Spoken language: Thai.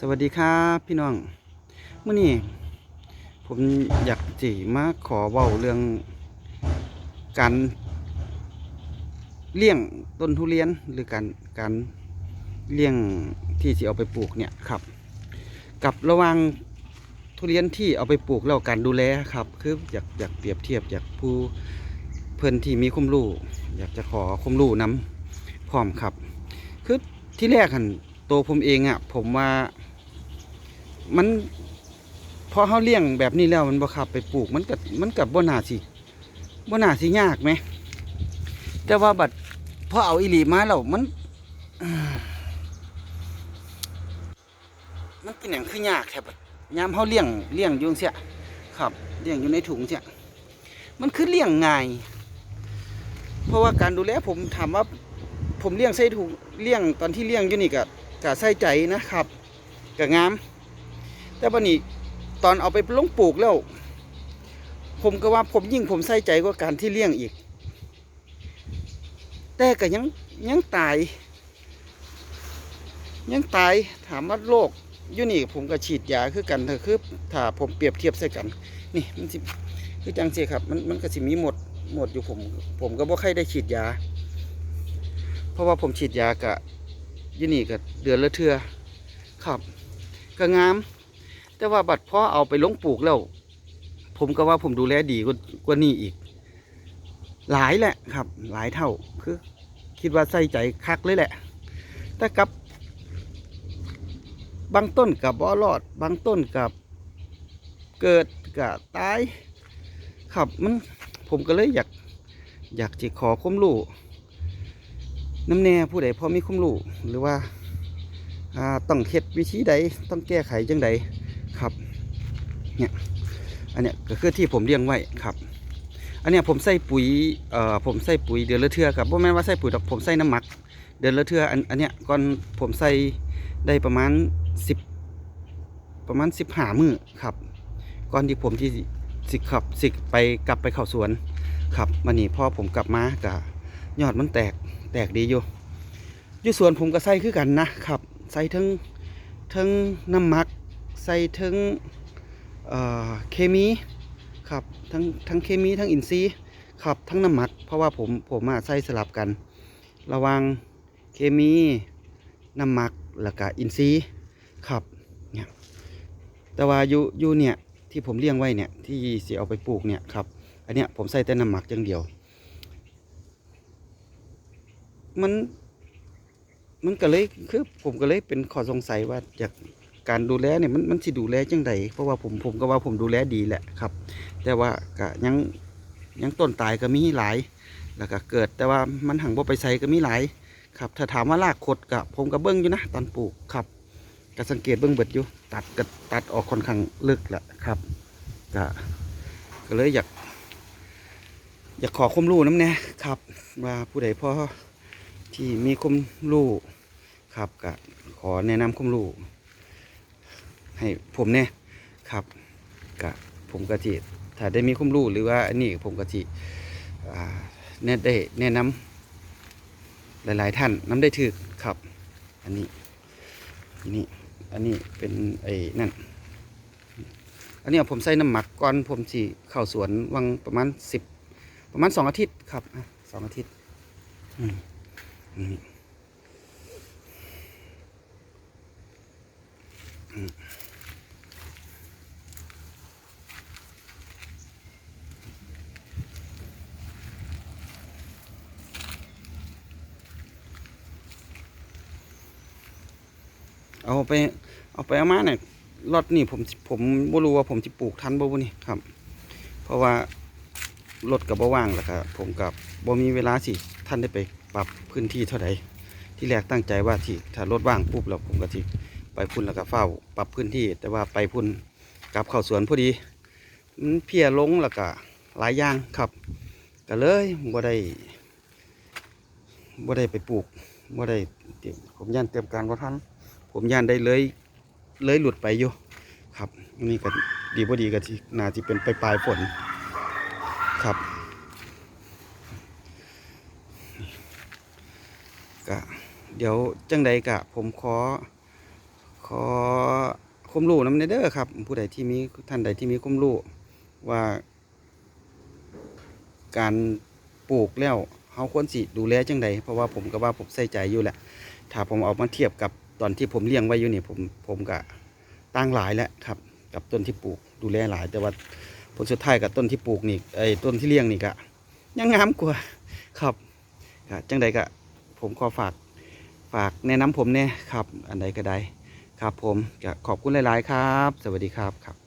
สวัสดีครับพี่น้องเมื่อนี้ผมอยากจีมาขอเว้าเรื่องการเลี้ยงต้นทุเรียนหรือการการเลี้ยงที่จะเอาไปปลูกเนี่ยครับ กับระว่างทุเรียนที่เอาไปปลูกแล้วการดูแลครับคืออยากอยากเปรียบเทียบอยากผู้เพื่อนที่มีความรู้อยากจะขอความรู้นำพร้อมครับ คือที่แรกหันตัวผมเองอะ่ะผมว่า มันพอเขาเลี้ยงแบบนี้แล้วมันบ่ขับไปปลูก มันกับมันกับบ่น่าสิบ่น่าสิยากไหม แต่ว่าบัดพอเอาอีหลีมาแล้วมัน มันเป็นอย่างคือยากแทบยามเขาเลี้ยงเลี้ยงอยู่งเสียครับเลี้ยงอยู่ในถุงเสียมันคือเลี้ยงง่ายเพราะว่าการดูแลผมถามว่า ผมเลี้ยงใส่ถุงเลี้ยงตอนที่เลี้ยงอยู่นี่ก็ก็ใส่ใจนะครับก็งาม แต่บันนี้ตอนเอาไปลงปลูกแล้ว ผมก็ว่าผมยิ่งผมใส่ใจกว่าการที่เลี้ยงอีก แต่ก็ยังยังตาย ยังตายถามว่าโรคอยู่นี่ผมก็ฉีดยาคือกันเถอะคือถ้าผมเปรียบเทียบใส่กัน นี่มันสิคือจังสิครับ มันมันก็สิมีหมดหมดอยู่ผม ผมก็บ่ค่อยได้ฉีดยา เพราะว่าผมฉีดยากะยูนี่ก็เดือนละเทือครับ ก็งาม แต่ว่าบัดพ่อเอาไปลงปลูกแล้ว ผมก็ว่าผมดูแลดีกว่านี้อีก หลายแหละครับ หลายเท่าคือ คิดว่าใส่ใจคักเลยแหละ แต่กับบางต้นกับบ่รอด บางต้นกับเกิดกับตายครับมันผมก็เลยอยากอยากจะขอความรู้น้ำแน่ผู้ใดพอมีความรู้หรือว่าอ่าต้องเฮ็ดวิธีใดต้องแก้ไขจังใด ครับเนี่ยอันเนี้ยก็คือที่ผมเลี้ยงไว้ครับอันเนี้ยผมใส่ปุ๋ยเอ่อผมใส่ปุ๋ยเดือนละเทื่อครับบ่แม่ว่าใส่ปุ๋ยดอกผมใส่น้ำหมัก เดือนละเทื่ออันอันเนี้ยก่อนผมใส่ได้ประมาณสิบประมาณสิบห้ามือครับก่อนที่ผมที่สิขับสิไปกลับไปเข้าสวนครับวันนี้พอผมกลับมากะยอดมันแตกแตกดีอยู่อยู่สวนผมก็ใส่คือกันนะครับ ใส่ทั้งทั้งน้ำหมัก ใส่ทั้งเเคมีครับทั้งทั้งเคมีทั้งอินทรีย์ครับทั้งน้ำหมัก เพราะว่าผมผมอะใส่สลับกัน ระวังเคมีน้ำหมักแล้วก็อินทรีย์ครับเนี่ยแต่ว่าอยู่อยู่เนี่ยที่ผมเลี้ยงไว้เนี่ยที่เสิเอาไปปลูกเนี่ยครับอันเนี้ยผมใส่แต่น้ำหมักอย่างเดียว มันมันก็เลยคือผมก็เลยเป็นข้อสงสัยว่าจาก การดูแลเนี่ยมันมันสิดูแลจังใดเพราะว่าผมผมก็ว่าผมดูแลดีแหละครับ แต่ว่าก็ยังยังต้นตายก็มีหลาย แล้วก็เกิดแต่ว่ามันหังบ่ไปใส่ก็มีหลายครับถ้าถามว่ารากขดกับผมก็เบิ้งอยู่นะตอนปลูกครับก็สังเกตเบิ้งเบิดอยู่ ตัดก็ตัดออกค่อนข้างลึกแหละครับก็ก็เลยอยาก อยากขอความรู้น้ำแน่ครับ ว่าผู้ใดพ่อที่มีความรู้ครับก็ขอแนะนำความรู้ ให้ผมเนี่ยครับก็ผมก็จิถ้าได้มีความรู้หรือว่าอันนี้ผมก็จิอ่าแนะได้แนะนำหลาย ๆ ท่านน้ำได้ถือครับ อันนี้นนี้อันนี้เป็นไอ้นั่นอันนี้ผมใส่น้ำหมักก่อนผมสีเข้าสวนวังประมาณสิบประมาณสองอาทิตย์ครับสองอาทิตย์อืมอืมอืม เอาไปเอาไปเอามาเนี่ยรถนี่ผมผมบ่รู้ว่าผมจะปลูกทันบ่บุนี่ครับ เพราะว่ารถกับบ่ว่างแล้วก็ผมกับบ่มีเวลาสิท่านได้ไปปรับพื้นที่เท่าใดที่แรกตั้งใจว่าที่ถ้ารถว่างปุ๊บแล้วผมก็สิไปพุ่นแล้วก็เฝ้า ปรับพื้นที่ แต่ว่าไปพุ่นกลับเข้าสวนพอดีมันเพียลงแล้วก็หลายอย่างครับก็เลยบ่ได้บ่ได้ไปปลูกบ่ได้ผมย่านเตรียมการบ่ทัน ผมย่านได้เลยเลยหลุดไปอยู่ครับนี่ก็ดีพอดีก็ที่น่าจะเป็นปลายปลายฝนครับก็เดี๋ยวจังใดกะ ผมขอ ขอคมรู้น้ำเด้อครับ ผู้ใดที่มีท่านใดที่มีคมรู้ว่า การปลูกแล้วเฮาควรสิดูแลจังใดเพราะว่าผมก็ว่าผมใส่ใจอยู่แหละ ถ้าผมเอามาเทียบกับ ตอนที่ผมเลี้ยงไว้อยู่นี่ผมผมก็ตั้งหลายแล้วครับ กับต้นที่ปลูกดูแลหลาย แต่ว่าผลสุดท้ายกับต้นที่ปลูกนี่ไอ้ต้นที่เลี้ยงนี่ก็ยังงามกว่าครับจังใดก็ผมขอฝากฝากแนะนำผมเนี่ยครับ อันใดก็ได้ครับผมขอบคุณหลาย ๆ ครับ สวัสดีครับครับ